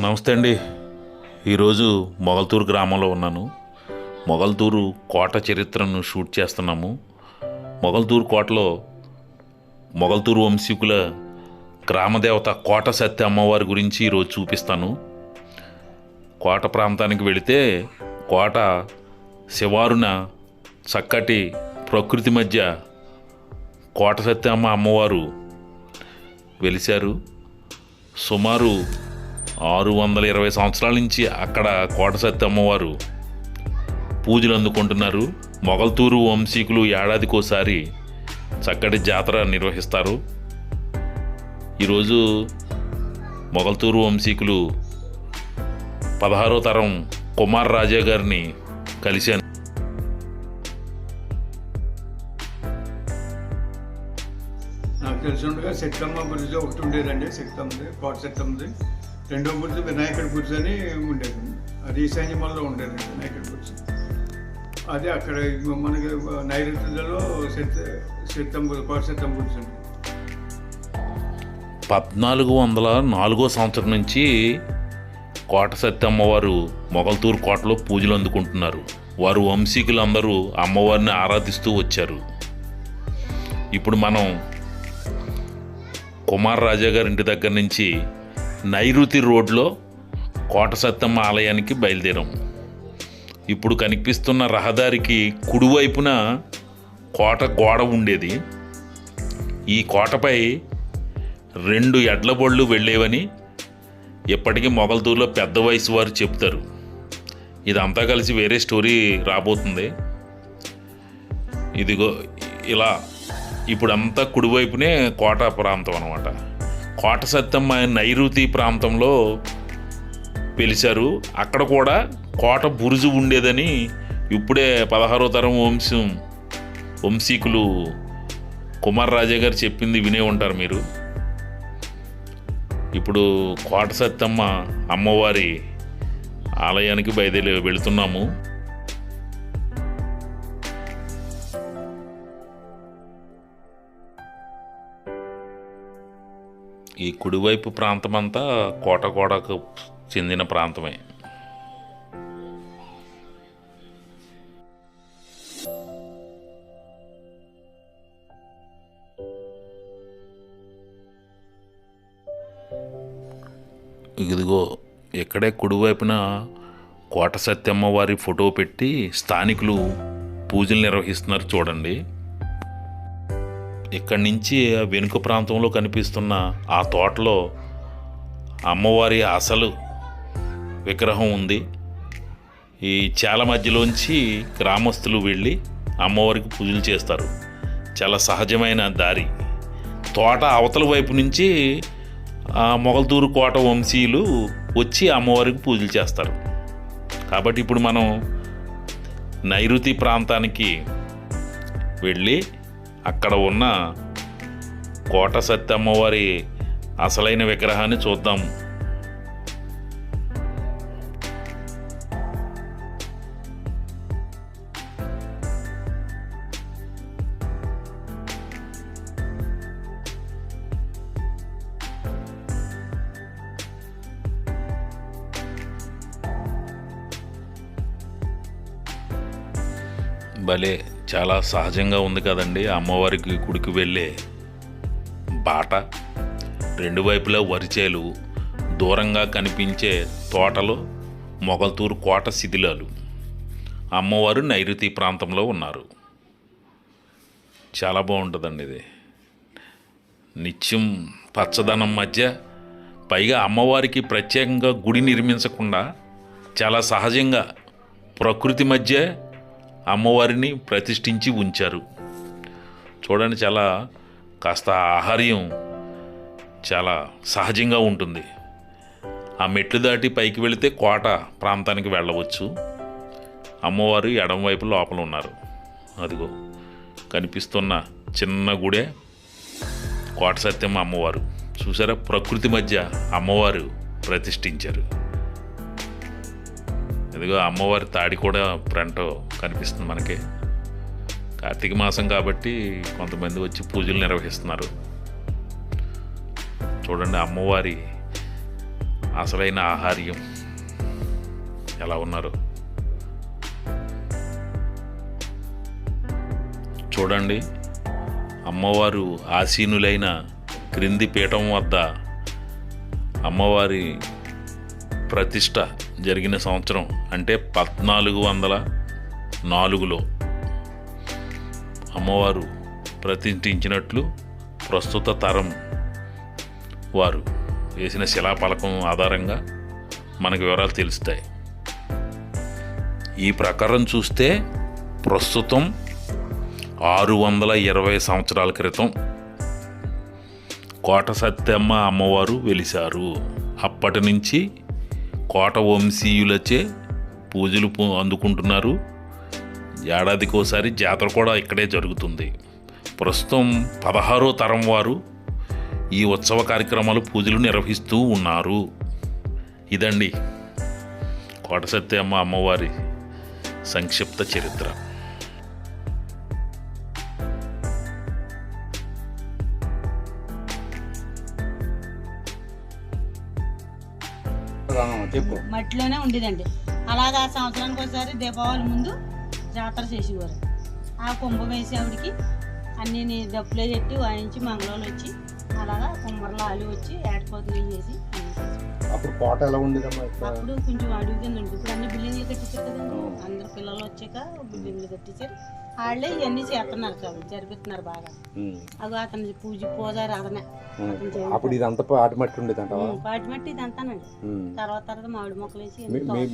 నమస్తే అండి. ఈరోజు మొగల్తూరు గ్రామంలో ఉన్నాను. మొగల్తూరు కోట చరిత్రను షూట్ చేస్తున్నాము. మొగల్తూరు కోటలో మొగల్తూరు వంశీకుల గ్రామదేవత కోట సత్య అమ్మవారి గురించి ఈరోజు చూపిస్తాను. కోట ప్రాంతానికి వెళితే కోట శివారున చక్కటి ప్రకృతి మధ్య కోట సత్యమ్మ అమ్మవారు వెలిశారు. సుమారు ఆరు వందల ఇరవై సంవత్సరాల నుంచి అక్కడ కోట అమ్మవారు పూజలు అందుకుంటున్నారు. మొగల్తూరు వంశీకులు ఏడాదికోసారి చక్కటి జాతర నిర్వహిస్తారు. ఈరోజు మొగల్తూరు వంశీకులు పదహారో తరం కుమార్ రాజా గారిని కలిశాను. నాకు తెలిసినట్టుగా శక్తమ్మ గురించి ఒకటి ఉండేదండి శక్తమ్మది కోట శక్తమ్మది రెండో గురించి వినాయకుడి గురించి అని ఉండేది. అది ఈశాన్యమల్లో ఉండేది వినాయకుడి గురించి అది అక్కడ మనకి నైరుత్యంలో శక్త శక్తమ్మ కోట శక్తమ్మ గురించి పద్నాలుగు వందల నాలుగో సంవత్సరం నుంచి కోట సత్యమ్మ వారు మొగల్తూరు కోటలో పూజలు అందుకుంటున్నారు. వారు వంశీకులందరూ అమ్మవారిని ఆరాధిస్తూ వచ్చారు. ఇప్పుడు మనం కుమార్ రాజా గారి ఇంటి దగ్గర నుంచి నైరుతి రోడ్లో కోట సత్తమ్మ ఆలయానికి బయలుదేరాము ఇప్పుడు కనిపిస్తున్న రహదారికి కుడివైపున కోట గోడ ఉండేది. ఈ కోటపై రెండు ఎడ్ల వెళ్ళేవని ఇప్పటికీ మొగల్తూరులో పెద్ద వయసు వారు చెప్తారు ఇదంతా కలిసి వేరే స్టోరీ రాబోతుంది. ఇదిగో ఇలా ఇప్పుడు అంతా కుడివైపునే కోట ప్రాంతం అనమాట కోట సత్తమ్మ నైరుతి ప్రాంతంలో పిలిచారు. అక్కడ కూడా కోట బురుజు ఉండేదని ఇప్పుడే పదహారో తరం వంశం వంశీకులు కుమార్ రాజా గారు చెప్పింది వినే ఉంటారు మీరు. ఇప్పుడు కోట సత్తమ్మ అమ్మవారి ఆలయానికి బయలుదేరి వెళుతున్నాము. ఈ కుడివైపు ప్రాంతమంతా కోటగోడకు చెందిన ప్రాంతమే. ఇదిగో ఇక్కడే కుడివైపున కోట సత్యమ్మ వారి ఫోటో పెట్టి స్థానికులు పూజలు నిర్వహిస్తున్నారు చూడండి. ఇక్కడి నుంచి వెనుక ప్రాంతంలో కనిపిస్తున్న ఆ తోటలో అమ్మవారి అసలు విగ్రహం ఉంది. ఈ చాలా మధ్యలోంచి గ్రామస్తులు వెళ్ళి అమ్మవారికి పూజలు చేస్తారు. చాలా సహజమైన దారి. తోట అవతల వైపు నుంచి మొగల్దూరు మొగల్తూరు కోట వంశీయులు వచ్చి అమ్మవారికి పూజలు చేస్తారు. కాబట్టి ఇప్పుడు మనం నైరుతి ప్రాంతానికి వెళ్ళి అక్కడ ఉన్న కోట సత్యమ్మవారి అసలైన విగ్రహాన్ని చూద్దాం. భలే చాలా సహజంగా ఉంది కదండి. అమ్మవారికి గుడికి వెళ్ళే బాట రెండు వైపులా వరిచేలు దూరంగా కనిపించే తోటలు మొగల్తూరు కోట శిథిలాలు. అమ్మవారు నైరుతి ప్రాంతంలో ఉన్నారు. చాలా బాగుంటుందండి ఇది. నిత్యం పచ్చదనం మధ్య పైగా అమ్మవారికి ప్రత్యేకంగా గుడి నిర్మించకుండా చాలా సహజంగా ప్రకృతి మధ్య అమ్మవారిని ప్రతిష్ఠించి ఉంచారు. చూడండి చాలా కాస్త ఆహార్యం చాలా సహజంగా ఉంటుంది. ఆ మెట్లు దాటి పైకి వెళితే కోట ప్రాంతానికి వెళ్ళవచ్చు. అమ్మవారు ఎడం వైపు లోపల ఉన్నారు. అదిగో కనిపిస్తున్న చిన్న గుడే కోట సత్యమ్మ అమ్మవారు. చూసారా? ప్రకృతి మధ్య అమ్మవారు ప్రతిష్ఠించారు. ఇదిగో అమ్మవారి తాడి కూడా ఫ్రంట్ కనిపిస్తుంది మనకి. కార్తీక మాసం కాబట్టి కొంతమంది వచ్చి పూజలు నిర్వహిస్తున్నారు. చూడండి అమ్మవారి అసలైన ఆహార్యం. ఎలా ఉన్నారు? చూడండి అమ్మవారు ఆసీనులైన క్రింది పీఠం వద్ద అమ్మవారి ప్రతిష్ట జరిగిన సంవత్సరం అంటే పద్నాలుగు వందల నాలుగులో అమ్మవారు ప్రతిష్ఠించినట్లు ప్రస్తుత తరం వారు వేసిన శిలాఫలకం ఆధారంగా మనకు వివరాలు తెలుస్తాయి. ఈ ప్రకారం చూస్తే ప్రస్తుతం ఆరు వందల ఇరవై సంవత్సరాల క్రితం కోట సత్యమ్మ అమ్మవారు వెలిశారు. అప్పటి నుంచి కోట వంశీయులచే పూజలు అందుకుంటున్నారు. ఏడాదికోసారి జాతర కూడా ఇక్కడే జరుగుతుంది. ప్రస్తుతం పదహారో తరం వారు ఈ ఉత్సవ కార్యక్రమాలు పూజలు నిర్వహిస్తూ ఉన్నారు. ఇదండి కోట సత్యమ్మ అమ్మవారి సంక్షిప్త చరిత్ర. మట్టిలోనే ఉండేదండి. అలాగా సంవత్సరానికి ఒకసారి దీపావళి ముందు జాతర చేసేవారు. ఆ కుంభం ఆవిడకి అన్ని నీ డప్పులే చెట్టి వాయించి మంగళవాళ్ళు వచ్చి అలాగా కుమ్మరలు ఆలు వచ్చి ఏటపోతులు చేసి అప్పుడు కోట ఎలా ఉండేదమ్మా అప్పుడు కొంచెం అడుగు కింద ఇప్పుడు అన్ని బిల్డింగ్లు కట్టించారు కదండి. అందరు పిల్లలు వచ్చాక బిల్డింగ్లు కట్టించారు. వాళ్ళే ఇవన్నీ చేస్తున్నారు చాలు జరిపిస్తున్నారు బాగా. అవి అతని పూజ పూజారి అతనే. అప్పుడు ఇదంతా పాటి మట్టి ఉండేదంటావా? ఉమ్, పాటి మట్టి ఇది అంతానండి ఉమ్. తర్వాత తర్వాత మామిడి మొక్కలు వేసి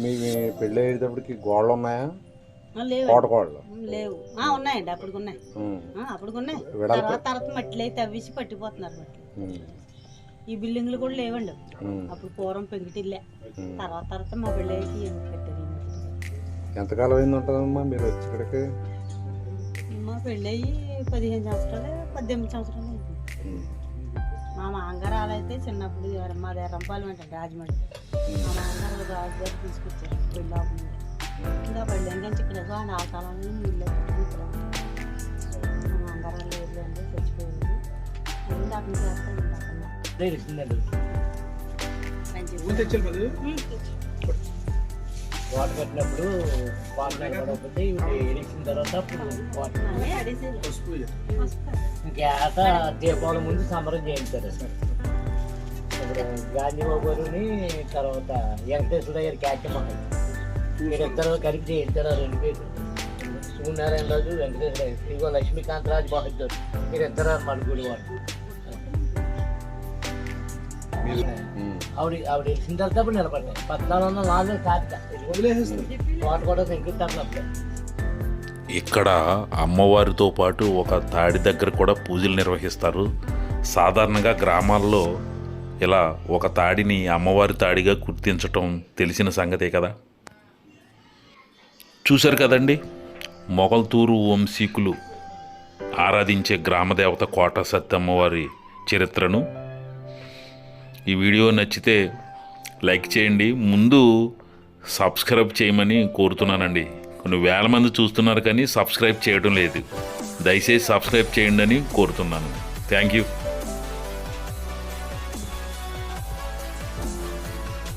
మీ పెళ్ళి అయ్యేటప్పటికి గోడలు ఉన్నాయా? లేవు. ఉన్నాయండి. అప్పటికి ఉన్నాయి. అప్పటికి ఉన్నాయి? తర్వాత తర్వాత మట్టిలు అయితే పట్టిపోతున్నారు మట్టి. ఈ బిల్డింగ్లు కూడా లేవండి. అప్పుడు పూర్వం పెంకిటిల్లే. తర్వాత తర్వాత మా కట్టారు మట్టికి. ఎంతకాలం అయింది ఉంటుందమ్మా మీరు వచ్చి ఇక్కడికి మా పెళ్ళి అయ్యి పదిహేను సంవత్సరాలు పద్దెనిమిది సంవత్సరాలు అయింది. మా మామగారు అయితే చిన్నప్పుడు మాది ఎర్రంపాలెం అంటే రాజమండ్రి మా నాన్నగారు రాజుగారు తీసుకొచ్చారు పెళ్ళి అవ్వకుండా ఇంకా పెళ్ళి నుంచి ఇక్కడ ఆ కాలంలో వాటర్ కట్టినప్పుడు వాటర్ కట్టకపోతే తర్వాత అప్పుడు వాటర్ గ్యాత దీపావళి ముందు సంబరం చేయించారు. ఇప్పుడు గాంధీ బాబుని తర్వాత వెంకటేశ్వర గారి క్యాచమ్మ మీరిద్దరు కలిపి చేయించారు ఆ రెండు పేరు సూర్యనారాయణ రాజు వెంకటేశ్వర ఇదిగో లక్ష్మీకాంత్ రాజు బహదూర్. మీరిద్దరు అన్నమాట గుడి వాడు ఉమ్. ఆవిడ ఆవిడ వెలిసిన తర్వాత అప్పుడు నిలబడ్డాయి. పద్నాలుగు వందల నాలుగు కాదు కూడా ఇక్కడ అమ్మవారితో పాటు ఒక తాడి దగ్గర కూడా పూజలు నిర్వహిస్తారు. సాధారణంగా గ్రామాల్లో ఇలా ఒక తాడిని అమ్మవారి తాడిగా గుర్తించటం తెలిసిన సంగతే కదా? చూశారు కదండి? మొగల్తూరు వంశీకులు ఆరాధించే గ్రామదేవత కోట సత్యమ్మవారి చరిత్రను ఈ వీడియో నచ్చితే లైక్ చేయండి. ముందు సబ్స్క్రైబ్ చేయమని కోరుతున్నానండి. కొన్ని వేల మంది చూస్తున్నారు కానీ సబ్స్క్రైబ్ చేయడం లేదు. దయచేసి సబ్స్క్రైబ్ చేయండి అని కోరుతున్నాను. Thank you.